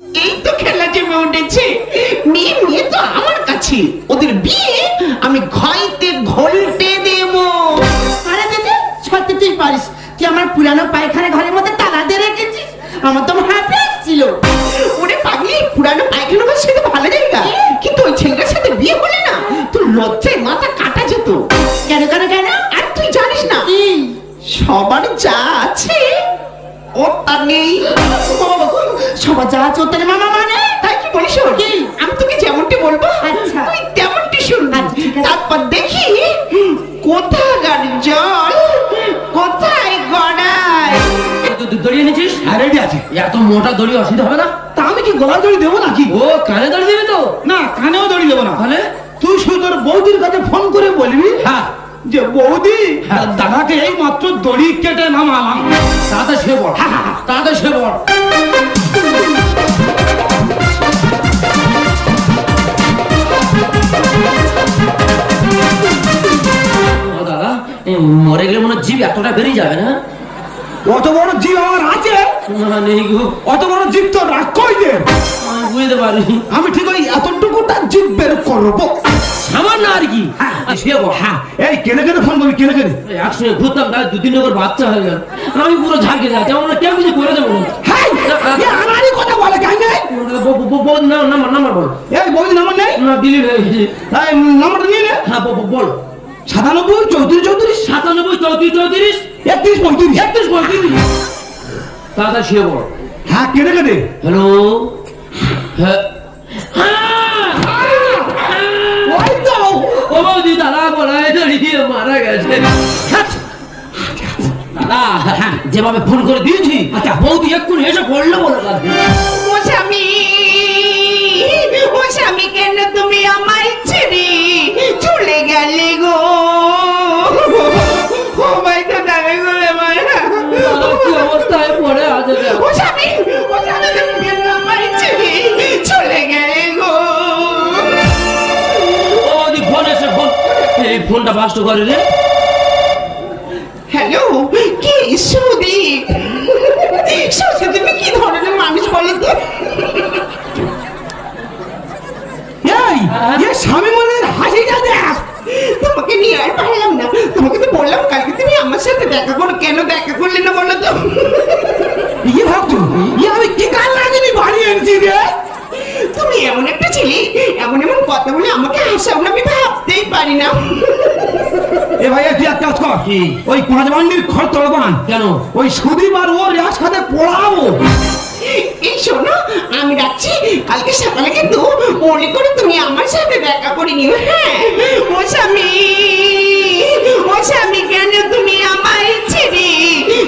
এই তো খেলা জমে উঠেছে। মেয়ে মেয়ে তো আমার কাছে। ওদের বিয়ে আমি ঘাইতে ঘোলটে দেব। আরে দিদি সত্যি তুই পারিস। তুই আমার পুরানো পায়খানা ঘরের মধ্যে তালা দিয়ে রেখেছিস। আমার তো হাতে ছিল। ওরে পাগলি পুরানো পায়খানা ঘর সেটা ভালো জায়গা। কিন্তু ওই ছেলেটার সাথে বিয়ে হলে না তোর লজ্জায় সবার যা চোদ্দ মামা মানে? তাই কি বলিস? আমি তোকে যেমনটি বলব আচ্ছা। তুই তেমনটি শুনবি। আচ্ছা। তারপর দেখি কোথাকার জল কোথায় গড়ায়? দড়ি এনেছিস? হ্যাঁ রেডি আছে। এত মোটা দড়ি অসুবিধা হবে না? তা আমি কি গলার দড়ি দেবো নাকি? ও কানে দড়ি দেবে তো। না কানেও দড়ি দেবো না। তাহলে তুই শুধু তোর বৌদির কাছে ফোন করে বলবি হ্যাঁ। যে বৌদি হ্যাঁ। দাদাকে এই মাত্র দড়ি কেটে নামালাম। তাতে সে বড়। তাতে সে বড়। মরে গেলে মনে জীব এতটা বেরিয়ে যাবে না? অত বড় জীব আমার আছে। না নেই গো। অত বড় জীব তো রাখ কই দে আমি বুঝতে পারি। আমি ঠিক ওই এতটুকু তার জীব বের করব। সামান্য আর কি। হ্যাঁ। এই কেনে কেনে ফোন করবি কেনে কেনে একসঙ্গে ঘুরতাম তাহলে দু তিন করে বাচ্চা হয়ে গেল। আমি পুরো ঝাঁকে যাচ্ছি। আমার কেউ কিছু করে দেবো আমারই কথা বলে বল না নাম্বার নাম্বার বল। এই বৌদি নাম্বার নেই? না দিলি হয়ে নাম্বারটা নিয়ে নে। হ্যাঁ বল। সাতানব্বই চৌত্রিশ চৌত্রিশ? সাতানব্বই চৌত্রিশ চৌত্রিশ? একত্রিশ পঁয়ত্রিশ। একত্রিশ পঁয়ত্রিশ? তাড়াতাড়ি শুয়ে পড়। হ্যাঁ কেনে কেনে হ্যালো? হ্যাঁ। ওই ও বৌদি দাদা বলায় দাঁড়িয়ে মারা গেছে! দাদা যেভাবে ফোন করে দিয়েছি আচ্ছা বৌদি এক্ষুনি এসে পড়ল বলে ও স্বামী ও স্বামী কেন তুমি আমায় ফোনটা বাস্ট করে রে। হ্যালো কি সুদি সুদি তুমি কি ধরনের মানুষ বলো তো? এই এ স্বামী মনের হাসিটা দেখ। তোমাকে নিয়ে আর পারলাম না। তোমাকে তো বললাম কালকে তুমি আমার সাথে দেখা করো। কেন দেখা করলে না বলো তো? ইয়ে ভাবছ? ইয়ে আমি কি কাল লাগিনি বাড়ি এনেছি রে? তুমি এমন একটা ছেলে এমন এমন কথা বলে আমাকে হাসাও না আমি পারি না। এ তুই এক কাজ কর। ওই পাঁচ বান্ডির খড় তড়বান কেন? ওই সুদীপ আর ওর একসাথে পড়াবো। এই শোনো আমি রাখছি কালকে সকালে কিন্তু মনে করে তুমি আমার সাথে দেখা করে নিও হ্যাঁ? ও স্বামী ও স্বামী কেন তুমি আমায় ছেড়ে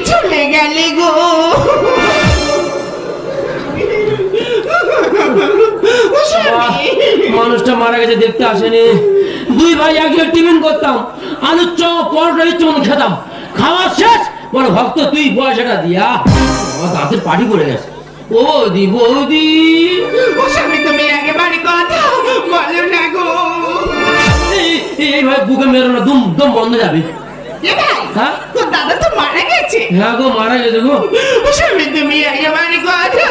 চলে গেলে গো? মানুষটা মারা গেছে দেখতে আসেনি। দুই ভাই একজন টিফিন করতাম। আলুর চপ পরোটা চুন খেতাম। খাওয়া শেষ বড় ভক্ত তুই পয়সাটা দিয়া আমার দাঁতের পাটি পড়ে গেছে। ও দি বৌদি ও স্বামী তুমি একেবারে কথা বলো না গো। এই- এইভাবে বুকে মেরো না দুম দম বন্ধ যাবে। হ্যাঁ? তোর দাদা তো মারা গেছে। হ্যাঁ গো মারা গেছে গো। স্বামী তুমি একেবারে কথা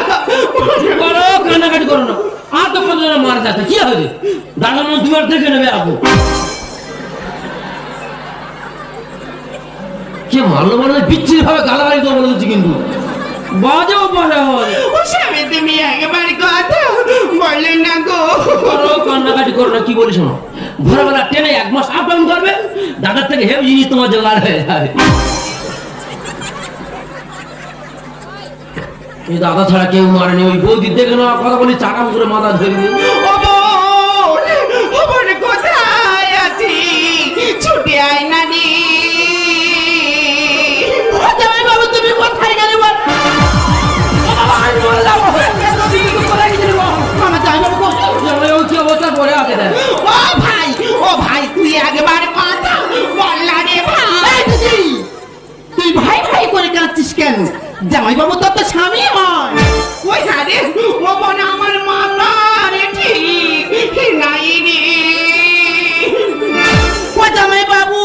করো কান্নাকাটি করো না। আর তো কত মারা যাচ্ছে কি হয়েছে দাদা মনে দুবার থেকে নেবে আপু কে মারলো মানে বিচ্ছিরি ভাবে গালাগালি তো বলে দিচ্ছি কিন্তু। বাজে হয় ও স্বামী তুমি একেবারে কথা বলো না গো। করো কান্নাকাটি করো না কি বলি শোনো? ভোরবেলা ট্রেনে এক মাস আপ ডাউন করবে দাদার থেকে হেভি জিনিস তোমার জোগাড় হয়ে যাবে। এই দাদা ছাড়া কেউ মারেনি ওই বৌদি দেখে না কথা বলি চাকাম করে মাথা বোন কোথায় আছি ছুটে আয় না কাঁদছিস কেন? জামাইবাবু তোর তো স্বামী হয়। ওই সারে ও বোন আমার মাথা রে ঠিক নাই রে। ও জামাইবাবু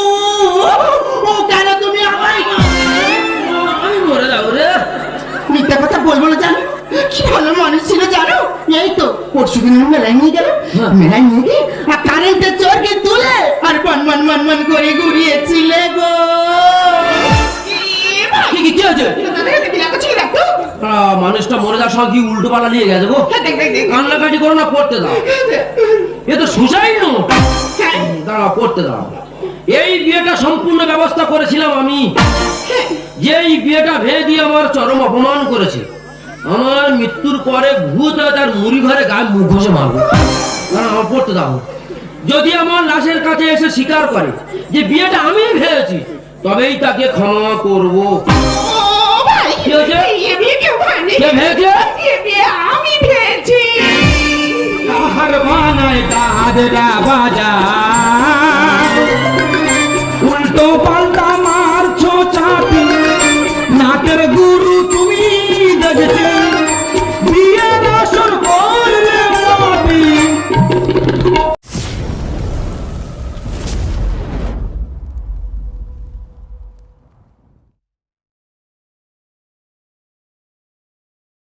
ও কেন তুমি আমায় আমি মরে যাব রে। মিথ্যা কথা বলব না জানো? কি ভালো মানুষ ছিল জানো? এই তো পরশু দিন মেলায় নিয়ে গেল। হ্যাঁ। মেলায় নিয়ে গিয়ে আর কারেন্টের চোরকে তুলে আর বন বন বন বন করে ঘুরিয়েছিলে গো। কি কি হয়েছে? মানুষটা মরে যাওয়ার সময় কি উল্টো পালা নিয়ে গেছে গো? হ্যাঁ। কান্নাকাটি করো না পড়তে দাও। এ তো সুসাইড নো হ্যাঁ, দাঁড়াও পড়তে দাও। এই বিয়েটা সম্পূর্ণ ব্যবস্থা করেছিলাম আমি। যেই বিয়েটা ভেঙে দিয়ে আমার চরম অপমান করেছে। আমার মৃত্যুর পরে ভূত হয়ে তার মুড়ি ঘরে গায়ে মুখ ঘষে মারবো। আমার পড়তে দাও। যদি আমার লাশের কাছে এসে স্বীকার করে যে বিয়েটা আমি ভেঙেছি তবেই তাকে ক্ষমা করব। আমি ভেঙেছি। তাহার বানায় বাজা